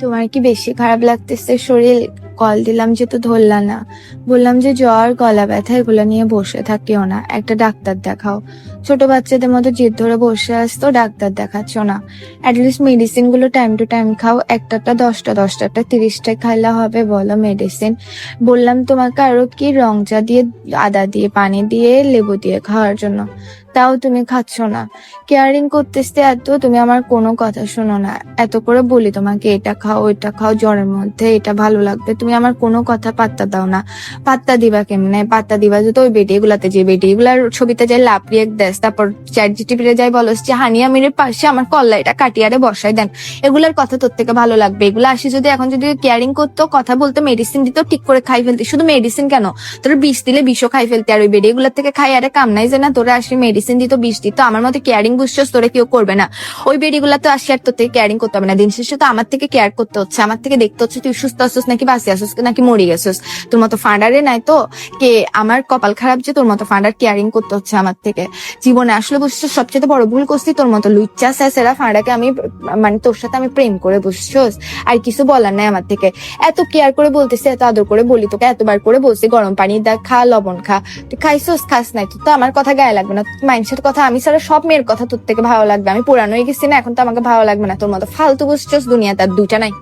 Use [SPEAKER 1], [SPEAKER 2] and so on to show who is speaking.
[SPEAKER 1] তোমার কি বেশি খারাপ লাগতেছে শরীর? কল দিলাম যে তো ধরলা না। বললাম যে, জ্বর, গলা ব্যথা, এগুলো নিয়ে বসে থাকিও না। একটা ডাক্তার দেখাও। ছোট বাচ্চাদের মতো জিদ ধরে বসে আসতো ডাক্তার দেখাচ্ছ না। অ্যাটলিস্ট মেডিসিনগুলো টাইম টু টাইম খাও। একটাটা দশটা, দশটাটা তিরিশটা খাইলে হবে, বলো মেডিসিন বললাম, তোমাকে আরও কি রং চা দিয়ে, আদা দিয়ে, পানি দিয়ে, লেবু দিয়ে খাওয়ার জন্য? তাও তুমি খাচ্ছ না। কেয়ারিং করতেছে এত, তুমি আমার কোনো কথা শোনো না। এত করে বলি তোমাকে, এটা খাও, ওইটা খাও, জ্বরের মধ্যে এটা ভালো লাগবে, তুমি আমার কোনো কথা পাত্তা দাও না। পাত্তা দিবা কেমনে? পাত্তা দিবা যে তো ওই বেটি গুলাতে যে বেটি গুলার ছবিতে যাই লাপড়িয়ে দেস, তারপর চ্যাট জিটিপিতে যাই বলস যে হানিয়া মিরের পাশে আমার কল্লা এটা কাটিয়ারে বসাই দেন। এগুলার কথা তোর থেকে ভালো লাগবে। এগুলো আসি যদি এখন যদি কেয়ারিং করতো, কথা বলতো মেডিসিন দিত, ঠিক করে খাই ফেলতে। শুধু মেডিসিন কেন? তোর বিষ দিলে বিষও খাই ফেলতে। আর ওই বেডি এগুলোর থেকে খাই আরে কাম নাই যে না, তোরা আসি মেডিসিন দিত, বিষ দিত। আমার মতো কেয়ারিং বুঝছস, তোরা কেউ করবে না। ওই বেডি গুলা তো আসি আর তোর থেকে কেয়ারিং করতে হবে না। দিন শেষে তো আমার থেকে কেয়ার করতে হচ্ছে। আমার থেকে দেখতে হচ্ছে তুই সুস্থ আসছিস নাকি বাঁচি আসছিস নাকি গেছিস? তোর মতো নাই তো? কে? আমার কপাল খারাপ যে তোর মতো কেয়ারিং করতে হচ্ছে আমার থেকে। জীবনে আসলে সবচেয়ে বড় ভুল করছি তোর মতো লুচ্চা স্যাসেরা ফাঁড়াকে আমি মানে তোর সাথে আমি প্রেম করে বুঝছস? আর কিছু বলার নাই আমার থেকে। এত কেয়ার করে বলতেছি, এত আদর করে বলি তোকে, এতবার করে বলছি, গরম পানি দা, খা, লবণ খা। তুই খাইছস? খাস নাই তোর তো আমার কথা গায়ে লাগবে না। মাইন্ডসেট কথা, আমি ছাড়া সব মেয়ের কথা তোর থেকে ভালো লাগবে। আমি পুরানো হয়ে গেছি না, এখন তো আমাকে ভালো লাগবে না। তোর মতো ফালতু বুঝছস দুনিয়া তার দুইটা নাই।